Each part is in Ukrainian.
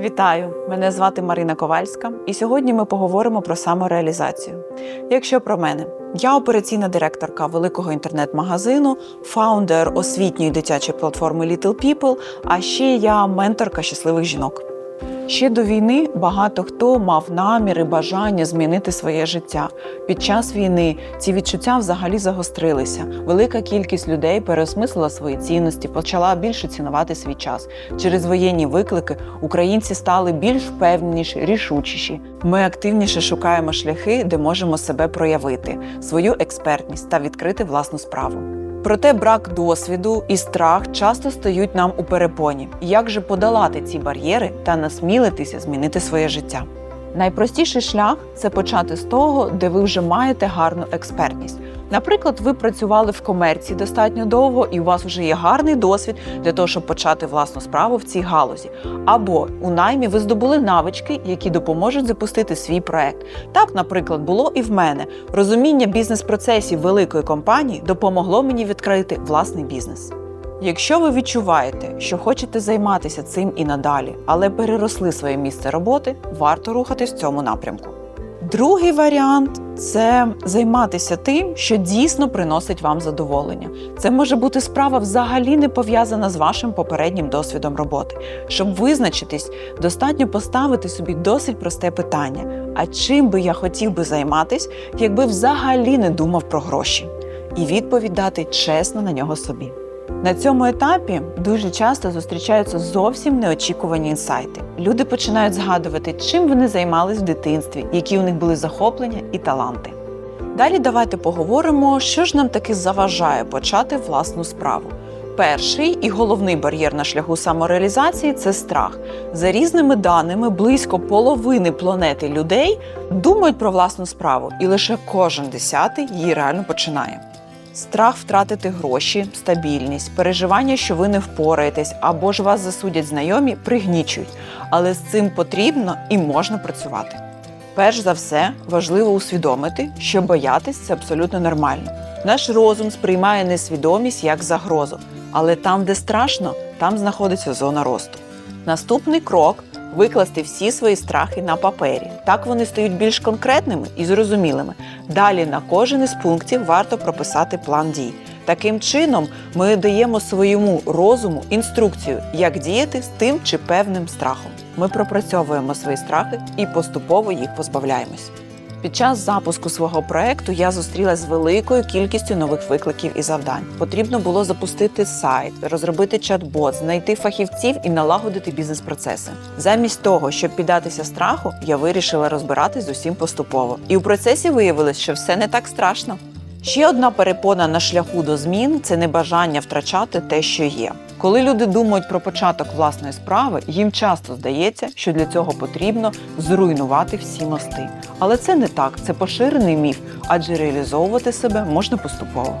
Вітаю! Мене звати Марина Ковальська, і сьогодні ми поговоримо про самореалізацію. Якщо про мене, я операційна директорка великого інтернет-магазину, фаундер освітньої дитячої платформи Little People, а ще я менторка щасливих жінок. Ще до війни багато хто мав наміри, бажання змінити своє життя. Під час війни ці відчуття взагалі загострилися. Велика кількість людей переосмислила свої цінності, почала більше цінувати свій час. Через воєнні виклики українці стали більш впевненіші, рішучіші. Ми активніше шукаємо шляхи, де можемо себе проявити, свою експертність та відкрити власну справу. Проте брак досвіду і страх часто стають нам у перепоні. Як же подолати ці бар'єри та насмілитися змінити своє життя? Найпростіший шлях це почати з того, де ви вже маєте гарну експертність. Наприклад, ви працювали в комерції достатньо довго, і у вас вже є гарний досвід для того, щоб почати власну справу в цій галузі. Або у наймі ви здобули навички, які допоможуть запустити свій проект. Так, наприклад, було і в мене. Розуміння бізнес-процесів великої компанії допомогло мені відкрити власний бізнес. Якщо ви відчуваєте, що хочете займатися цим і надалі, але переросли своє місце роботи, варто рухатись в цьому напрямку. Другий варіант це займатися тим, що дійсно приносить вам задоволення. Це може бути справа взагалі не пов'язана з вашим попереднім досвідом роботи. Щоб визначитись, достатньо поставити собі досить просте питання: а чим би я хотів би займатись, якби взагалі не думав про гроші? І відповідь дати чесно на нього собі. На цьому етапі дуже часто зустрічаються зовсім неочікувані інсайти. Люди починають згадувати, чим вони займались в дитинстві, які у них були захоплення і таланти. Далі давайте поговоримо, що ж нам таки заважає почати власну справу. Перший і головний бар'єр на шляху самореалізації це страх. За різними даними, близько половини планети людей думають про власну справу, і лише кожен десятий її реально починає. Страх втратити гроші, стабільність, переживання, що ви не впораєтесь, або ж вас засудять знайомі, пригнічують. Але з цим потрібно і можна працювати. Перш за все, важливо усвідомити, що боятись це абсолютно нормально. Наш розум сприймає несвідомість як загрозу, але там, де страшно, там знаходиться зона росту. Наступний крок викласти всі свої страхи на папері. Так вони стають більш конкретними і зрозумілими. Далі на кожен із пунктів варто прописати план дій. Таким чином, ми даємо своєму розуму інструкцію, як діяти з тим чи певним страхом. Ми пропрацьовуємо свої страхи і поступово їх позбавляємось. Під час запуску свого проекту я зустрілася з великою кількістю нових викликів і завдань. Потрібно було запустити сайт, розробити чат-бот, знайти фахівців і налагодити бізнес-процеси. Замість того, щоб піддатися страху, я вирішила розбиратись з усім поступово. І у процесі виявилось, що все не так страшно. Ще одна перепона на шляху до змін це небажання втрачати те, що є. Коли люди думають про початок власної справи, їм часто здається, що для цього потрібно зруйнувати всі мости. Але це не так, це поширений міф, адже реалізовувати себе можна поступово.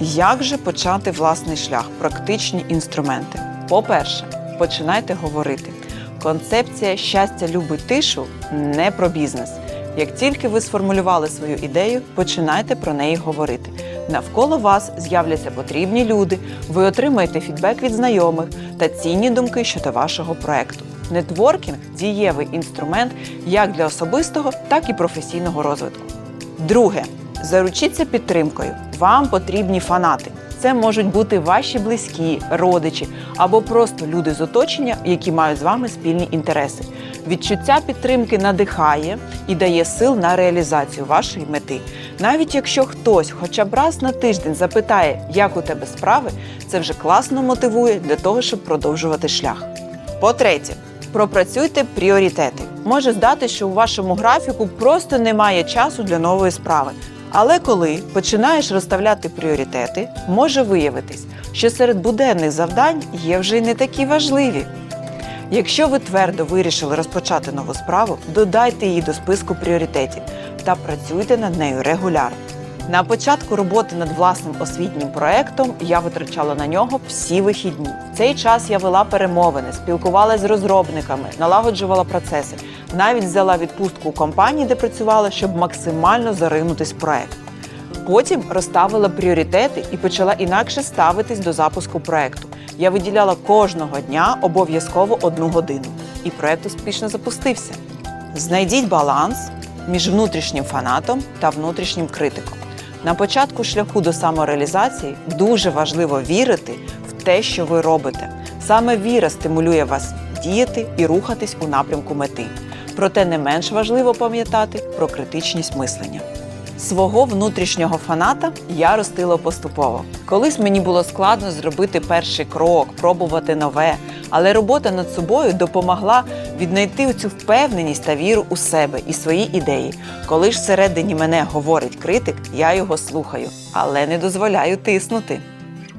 Як же почати власний шлях? Практичні інструменти. По-перше, починайте говорити. Концепція щастя любить тишу не про бізнес. Як тільки ви сформулювали свою ідею, починайте про неї говорити. Навколо вас з'являться потрібні люди, ви отримаєте фідбек від знайомих та цінні думки щодо вашого проекту. Нетворкінг дієвий інструмент як для особистого, так і професійного розвитку. Друге, заручіться підтримкою. Вам потрібні фанати. Це можуть бути ваші близькі, родичі або просто люди з оточення, які мають з вами спільні інтереси. Відчуття підтримки надихає і дає сил на реалізацію вашої мети. Навіть якщо хтось хоча б раз на тиждень запитає, як у тебе справи, це вже класно мотивує для того, щоб продовжувати шлях. По-третє, пропрацюйте пріоритети. Може здати, що у вашому графіку просто немає часу для нової справи. Але коли починаєш розставляти пріоритети, може виявитись, що серед буденних завдань є вже й не такі важливі. Якщо ви твердо вирішили розпочати нову справу, додайте її до списку пріоритетів та працюйте над нею регулярно. На початку роботи над власним освітнім проектом я витрачала на нього всі вихідні. В цей час я вела перемовини, спілкувалася з розробниками, налагоджувала процеси. Навіть взяла відпустку у компанії, де працювала, щоб максимально заринутись в проект. Потім розставила пріоритети і почала інакше ставитись до запуску проекту. Я виділяла кожного дня обов'язково одну годину. і проект успішно запустився. Знайдіть баланс між внутрішнім фанатом та внутрішнім критиком. На початку шляху до самореалізації дуже важливо вірити в те, що ви робите. Саме віра стимулює вас діяти і рухатись у напрямку мети. Проте не менш важливо пам'ятати про критичність мислення. Свого внутрішнього фаната я ростила поступово. Колись мені було складно зробити перший крок, пробувати нове, але робота над собою допомогла віднайти цю впевненість та віру у себе і свої ідеї. Коли ж всередині мене говорить критик, я його слухаю, але не дозволяю тиснути.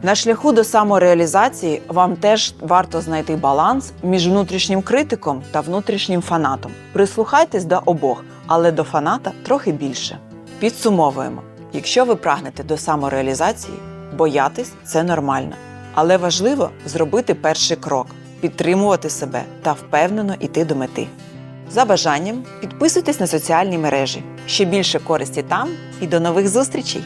На шляху до самореалізації вам теж варто знайти баланс між внутрішнім критиком та внутрішнім фанатом. Прислухайтесь до обох, але до фаната трохи більше. Підсумовуємо: якщо ви прагнете до самореалізації, боятись це нормально. Але важливо зробити перший крок, підтримувати себе та впевнено йти до мети. За бажанням підписуйтесь на соціальні мережі. Ще більше користі там і до нових зустрічей!